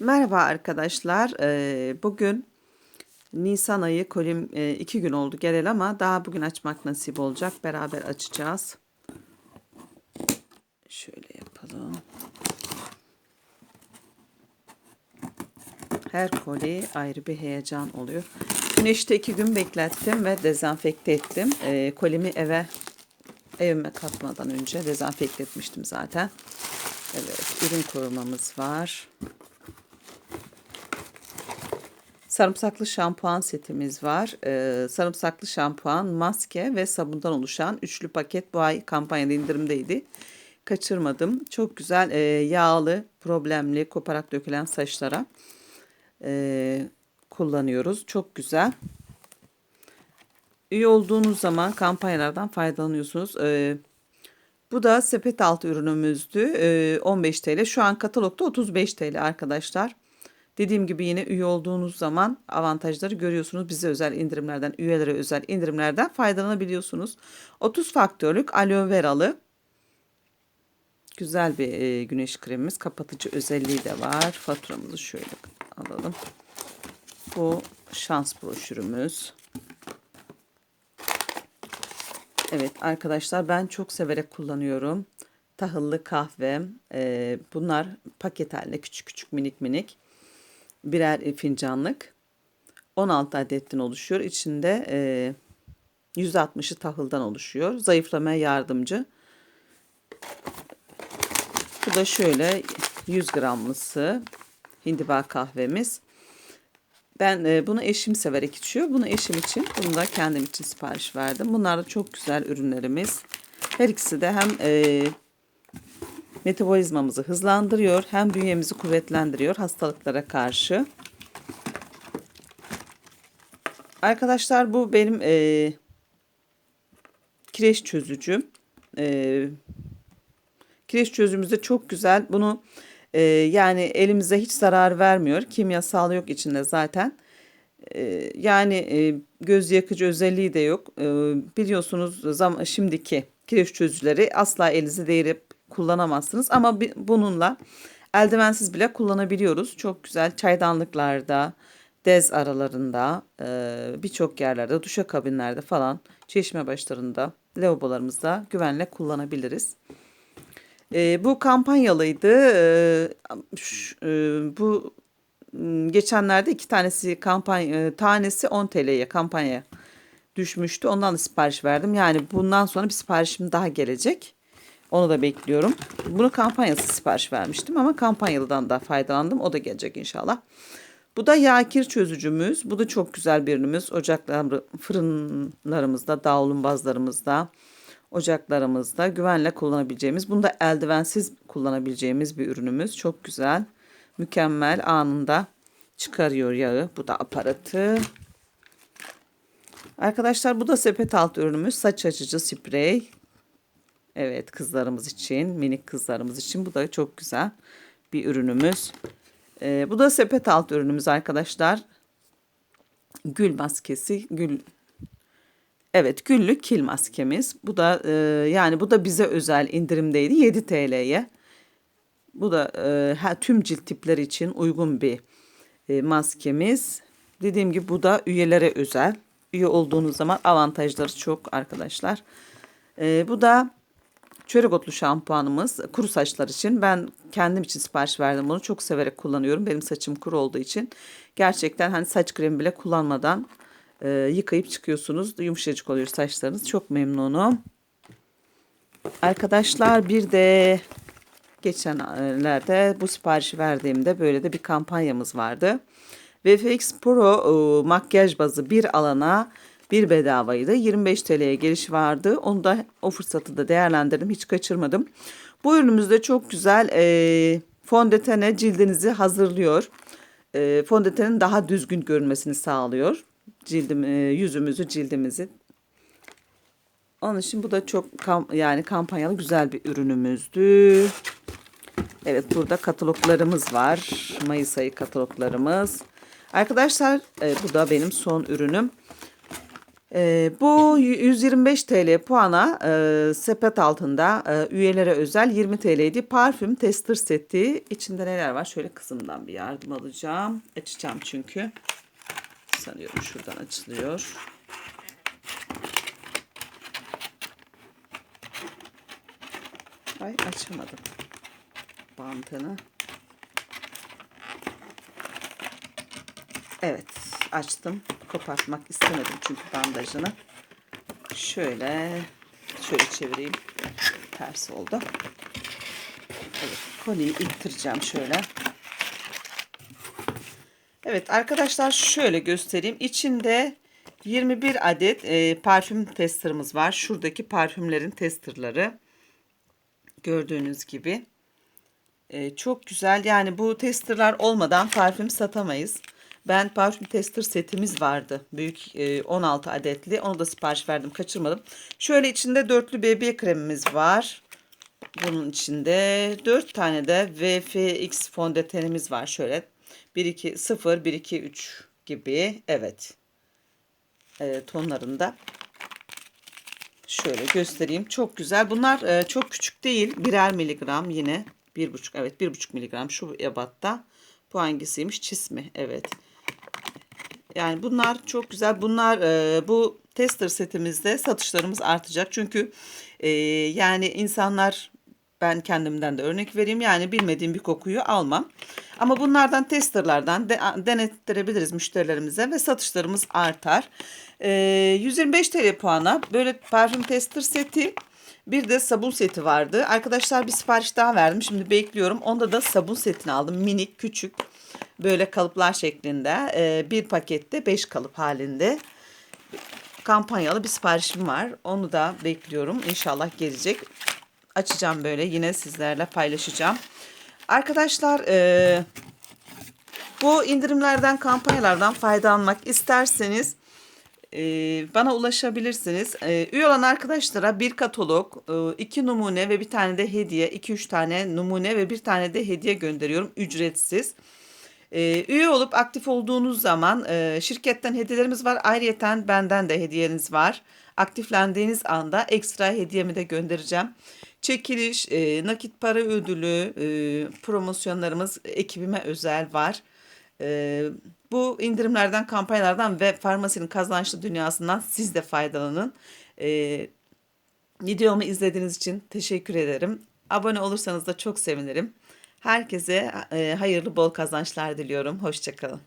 Merhaba arkadaşlar. Ee, bugün Nisan ayı kolim e, iki gün oldu gelel ama daha bugün açmak nasip olacak. Beraber açacağız. Şöyle yapalım. Her koli ayrı bir heyecan oluyor. Güneşte iki gün beklettim ve dezenfekte ettim. Ee, kolimi eve evime katmadan önce dezenfekte etmiştim zaten. Evet, ürün korumamız var. Sarımsaklı şampuan setimiz var. Ee, sarımsaklı şampuan, maske ve sabundan oluşan üçlü paket bu ay kampanyada indirimdeydi. Kaçırmadım. Çok güzel e, yağlı, problemli, koparak dökülen saçlara e, kullanıyoruz. Çok güzel. Üye olduğunuz zaman kampanyalardan faydalanıyorsunuz. Ee, bu da sepet altı ürünümüzdü. Ee, 15 TL. Şu an katalogda 35 TL arkadaşlar. Dediğim gibi yine üye olduğunuz zaman avantajları görüyorsunuz. Bize özel indirimlerden, üyelere özel indirimlerden faydalanabiliyorsunuz. 30 faktörlük aloe veralı güzel bir e, güneş kremimiz. Kapatıcı özelliği de var. Faturamızı şöyle alalım. Bu şans broşürümüz. Evet arkadaşlar ben çok severek kullanıyorum. Tahıllı kahve. E, bunlar paket halinde küçük küçük minik minik birer fincanlık 16 adetten oluşuyor. İçinde e, 160'ı tahıldan oluşuyor. Zayıflamaya yardımcı. Bu da şöyle 100 gramlısı hindiba kahvemiz. Ben e, bunu eşim severek içiyor. Bunu eşim için, bunu da kendim için sipariş verdim. Bunlar da çok güzel ürünlerimiz. Her ikisi de hem e, metabolizmamızı hızlandırıyor hem bünyemizi kuvvetlendiriyor hastalıklara karşı. Arkadaşlar bu benim e, kireç çözücüm. E, kireç çözümümüz de çok güzel. Bunu e, yani elimize hiç zarar vermiyor. Kimyasal yok içinde zaten. E, yani e, göz yakıcı özelliği de yok. E, biliyorsunuz zam şimdiki kireç çözücüleri asla elinizi değirip kullanamazsınız. Ama bununla eldivensiz bile kullanabiliyoruz. Çok güzel çaydanlıklarda, dez aralarında, birçok yerlerde, duşakabinlerde falan, çeşme başlarında, lavabolarımızda güvenle kullanabiliriz. Bu kampanyalıydı. Bu geçenlerde iki tanesi kampanya tanesi 10 TL'ye kampanya düşmüştü. Ondan da sipariş verdim. Yani bundan sonra bir siparişim daha gelecek. Onu da bekliyorum. Bunu kampanyası sipariş vermiştim ama kampanyalıdan da faydalandım. O da gelecek inşallah. Bu da yağ çözücümüz. Bu da çok güzel bir ürünümüz. Ocaklar, fırınlarımızda, davlumbazlarımızda, ocaklarımızda güvenle kullanabileceğimiz. Bunu da eldivensiz kullanabileceğimiz bir ürünümüz. Çok güzel. Mükemmel anında çıkarıyor yağı. Bu da aparatı. Arkadaşlar bu da sepet alt ürünümüz. Saç açıcı sprey. Evet kızlarımız için, minik kızlarımız için bu da çok güzel bir ürünümüz. Ee, bu da sepet alt ürünümüz arkadaşlar. Gül maskesi, gül Evet güllük kil maskemiz. Bu da e, yani bu da bize özel indirimdeydi 7 TL'ye. Bu da e, ha, tüm cilt tipleri için uygun bir e, maskemiz. Dediğim gibi bu da üyelere özel. Üye olduğunuz zaman avantajları çok arkadaşlar. E, bu da çörek otlu şampuanımız kuru saçlar için. Ben kendim için sipariş verdim bunu. Çok severek kullanıyorum. Benim saçım kuru olduğu için. Gerçekten hani saç kremi bile kullanmadan e, yıkayıp çıkıyorsunuz. Yumuşacık oluyor saçlarınız. Çok memnunum. Arkadaşlar bir de geçenlerde bu siparişi verdiğimde böyle de bir kampanyamız vardı. VFX Pro e, makyaj bazı bir alana bir bedavaydı. 25 TL'ye geliş vardı. Onu da o fırsatı da değerlendirdim. Hiç kaçırmadım. Bu ürünümüzde çok güzel e, fondötene cildinizi hazırlıyor. E, fondötenin daha düzgün görünmesini sağlıyor. Cildim, e, yüzümüzü, cildimizi. Onun için bu da çok kam yani kampanyalı güzel bir ürünümüzdü. Evet burada kataloglarımız var. Mayıs ayı kataloglarımız. Arkadaşlar e, bu da benim son ürünüm. Ee, bu 125 TL puana e, sepet altında e, üyelere özel 20 TL'ydi. Parfüm tester seti. İçinde neler var? Şöyle kızımdan bir yardım alacağım. Açacağım çünkü. Sanıyorum şuradan açılıyor. Ay açamadım. Bantını. Evet açtım. Kopartmak istemedim çünkü bandajını. Şöyle şöyle çevireyim. Ters oldu. Evet koliyi ittireceğim şöyle. Evet arkadaşlar şöyle göstereyim. İçinde 21 adet e, parfüm testerımız var. Şuradaki parfümlerin testerları. Gördüğünüz gibi. E, çok güzel. Yani bu testerlar olmadan parfüm satamayız. Ben parfüm tester setimiz vardı. Büyük e, 16 adetli. Onu da sipariş verdim. Kaçırmadım. Şöyle içinde dörtlü BB kremimiz var. Bunun içinde 4 tane de VFX fondötenimiz var. Şöyle 1 2 0 1 2 3 gibi. Evet. E, tonlarında. Şöyle göstereyim. Çok güzel. Bunlar e, çok küçük değil. Birer miligram yine. Bir buçuk. Evet bir buçuk miligram şu ebatta. Bu hangisiymiş? Çismi. Evet. Yani bunlar çok güzel. Bunlar e, bu tester setimizde satışlarımız artacak. Çünkü e, yani insanlar ben kendimden de örnek vereyim. Yani bilmediğim bir kokuyu almam. Ama bunlardan testerlardan de, denettirebiliriz müşterilerimize ve satışlarımız artar. E, 125 TL puana böyle parfüm tester seti bir de sabun seti vardı. Arkadaşlar bir sipariş daha verdim. Şimdi bekliyorum. Onda da sabun setini aldım. Minik, küçük. Böyle kalıplar şeklinde. Ee, bir pakette 5 kalıp halinde. Kampanyalı bir siparişim var. Onu da bekliyorum. İnşallah gelecek. Açacağım böyle. Yine sizlerle paylaşacağım. Arkadaşlar e, bu indirimlerden, kampanyalardan faydalanmak isterseniz e, bana ulaşabilirsiniz. E, üye olan arkadaşlara bir katalog, e, iki numune ve bir tane de hediye, iki üç tane numune ve bir tane de hediye gönderiyorum ücretsiz. E, üye olup aktif olduğunuz zaman e, şirketten hediyelerimiz var. Ayrıyeten benden de hediyeniz var. Aktiflendiğiniz anda ekstra hediyemi de göndereceğim. Çekiliş, e, nakit para ödülü, e, promosyonlarımız ekibime özel var. Bu indirimlerden, kampanyalardan ve farmasinin kazançlı dünyasından siz de faydalanın. Videomu izlediğiniz için teşekkür ederim. Abone olursanız da çok sevinirim. Herkese e, hayırlı bol kazançlar diliyorum. Hoşçakalın.